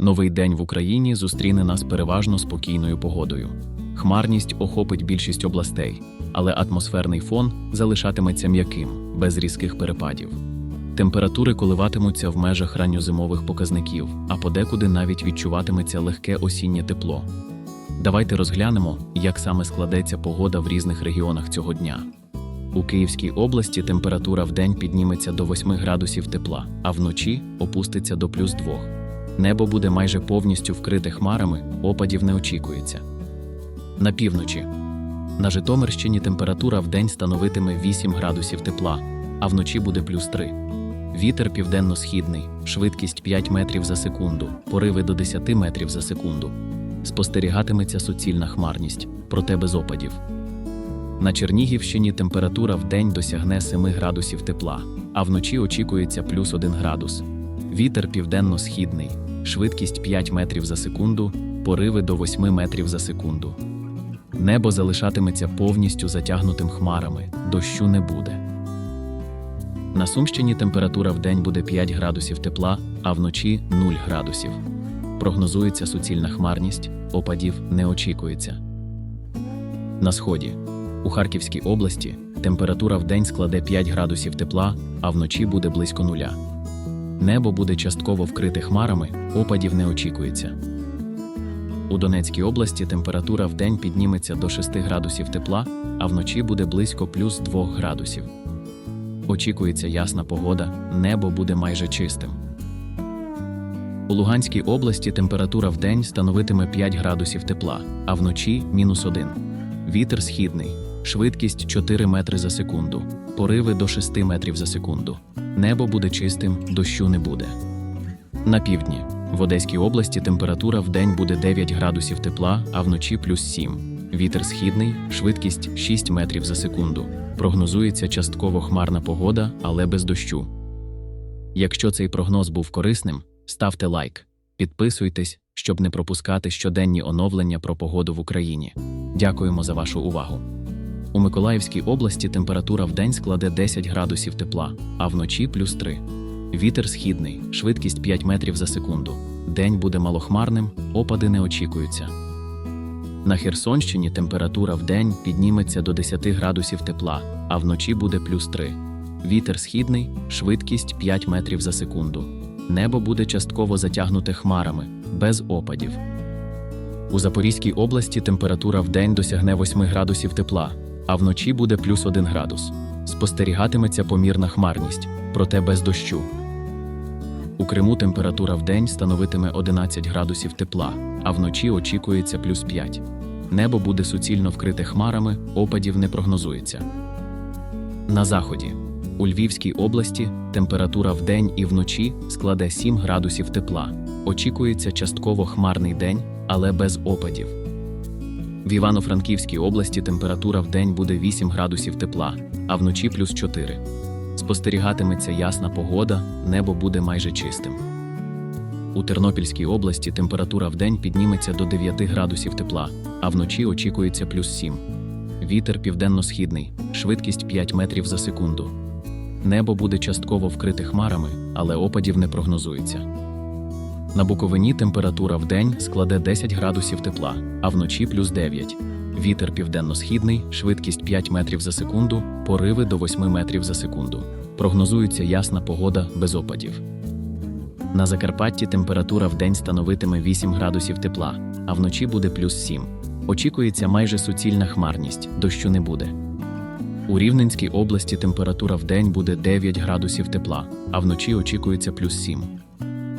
Новий день в Україні зустріне нас переважно спокійною погодою. Хмарність охопить більшість областей, але атмосферний фон залишатиметься м'яким, без різких перепадів. Температури коливатимуться в межах ранньозимових показників, а подекуди навіть відчуватиметься легке осіннє тепло. Давайте розглянемо, як саме складеться погода в різних регіонах цього дня. У Київській області температура в день підніметься до 8 градусів тепла, а вночі опуститься до плюс 2. Небо буде майже повністю вкрите хмарами, опадів не очікується. На півночі. На Житомирщині температура в день становитиме 8 градусів тепла, а вночі буде плюс 3. Вітер південно-східний, швидкість 5 метрів за секунду, пориви до 10 метрів за секунду. Спостерігатиметься суцільна хмарність, проте без опадів. На Чернігівщині температура в день досягне 7 градусів тепла, а вночі очікується плюс 1 градус. Вітер південно-східний, швидкість 5 метрів за секунду, пориви до 8 метрів за секунду. Небо залишатиметься повністю затягнутим хмарами, дощу не буде. На Сумщині температура в день буде 5 градусів тепла, а вночі 0 градусів. Прогнозується суцільна хмарність, опадів не очікується. На сході. У Харківській області температура в день складе 5 градусів тепла, а вночі буде близько нуля. Небо буде частково вкрите хмарами, опадів не очікується. У Донецькій області температура в день підніметься до 6 градусів тепла, а вночі буде близько плюс 2 градусів. Очікується ясна погода, небо буде майже чистим. У Луганській області температура в день становитиме 5 градусів тепла, а вночі мінус 1. Вітер східний, швидкість 4 метри за секунду, пориви до 6 метрів за секунду. Небо буде чистим, дощу не буде. На півдні. В Одеській області температура в день буде 9 градусів тепла, а вночі плюс 7. Вітер східний, швидкість 6 метрів за секунду. Прогнозується частково хмарна погода, але без дощу. Якщо цей прогноз був корисним, ставте лайк, підписуйтесь, щоб не пропускати щоденні оновлення про погоду в Україні. Дякуємо за вашу увагу. У Миколаївській області температура в день складе 10 градусів тепла, а вночі плюс 3. Вітер східний, швидкість 5 метрів за секунду. День буде малохмарним, опади не очікуються. На Херсонщині температура в день підніметься до 10 градусів тепла, а вночі буде плюс 3. Вітер східний, швидкість 5 метрів за секунду. Небо буде частково затягнуте хмарами, без опадів. У Запорізькій області температура в день досягне 8 градусів тепла, а вночі буде плюс 1 градус. Спостерігатиметься помірна хмарність, проте без дощу. У Криму температура в день становитиме 11 градусів тепла, а вночі очікується плюс 5. Небо буде суцільно вкрите хмарами, опадів не прогнозується. На заході. У Львівській області температура в день і вночі складе 7 градусів тепла. Очікується частково хмарний день, але без опадів. В Івано-Франківській області температура в день буде 8 градусів тепла, а вночі плюс 4. Спостерігатиметься ясна погода, небо буде майже чистим. У Тернопільській області температура в день підніметься до 9 градусів тепла, а вночі очікується плюс 7. Вітер південно-східний, швидкість 5 метрів за секунду. Небо буде частково вкрите хмарами, але опадів не прогнозується. На Буковині температура в день складе 10 градусів тепла, а вночі плюс 9. Вітер південно-східний, швидкість 5 метрів за секунду, пориви до 8 метрів за секунду. Прогнозується ясна погода без опадів. На Закарпатті температура в день становитиме 8 градусів тепла, а вночі буде плюс 7. Очікується майже суцільна хмарність, дощу не буде. У Рівненській області температура в день буде 9 градусів тепла, а вночі очікується плюс 7.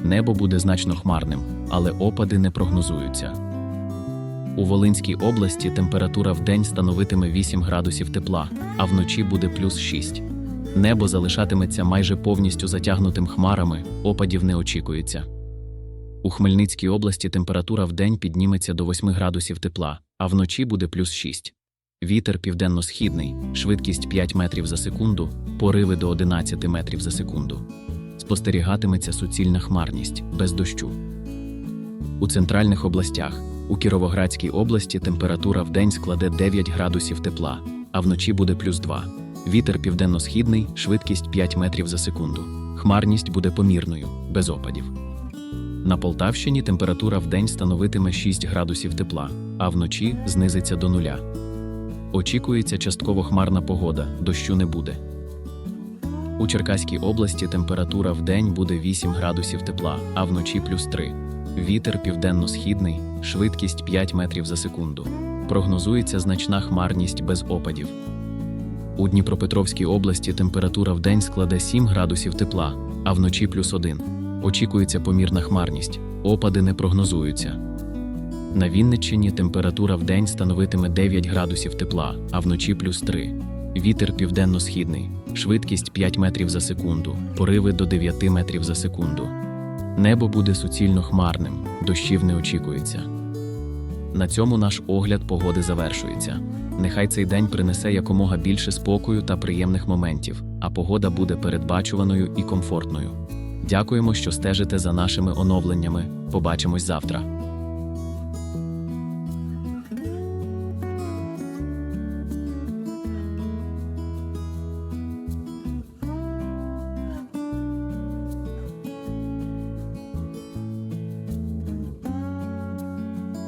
Небо буде значно хмарним, але опади не прогнозуються. У Волинській області температура в день становитиме 8 градусів тепла, а вночі буде плюс 6. Небо залишатиметься майже повністю затягнутим хмарами, опадів не очікується. У Хмельницькій області температура в день підніметься до 8 градусів тепла, а вночі буде плюс 6. Вітер південно-східний, швидкість 5 метрів за секунду, пориви до 11 метрів за секунду. Спостерігатиметься суцільна хмарність без дощу. У центральних областях у Кіровоградській області температура в день складе 9 градусів тепла, а вночі буде плюс 2. Вітер південно-східний, швидкість 5 метрів за секунду. Хмарність буде помірною, без опадів. На Полтавщині температура вдень становитиме 6 градусів тепла, а вночі знизиться до нуля. Очікується частково хмарна погода, дощу не буде. У Черкаській області температура вдень буде 8 градусів тепла, а вночі плюс 3. Вітер південно-східний, швидкість 5 метрів за секунду. Прогнозується значна хмарність без опадів. У Дніпропетровській області температура вдень складе 7 градусів тепла, а вночі плюс 1. Очікується помірна хмарність, опади не прогнозуються. На Вінниччині температура вдень становитиме 9 градусів тепла, а вночі плюс 3. Вітер південно-східний, швидкість 5 метрів за секунду, пориви до 9 метрів за секунду. Небо буде суцільно хмарним, дощів не очікується. На цьому наш огляд погоди завершується. Нехай цей день принесе якомога більше спокою та приємних моментів, а погода буде передбачуваною і комфортною. Дякуємо, що стежите за нашими оновленнями. Побачимось завтра.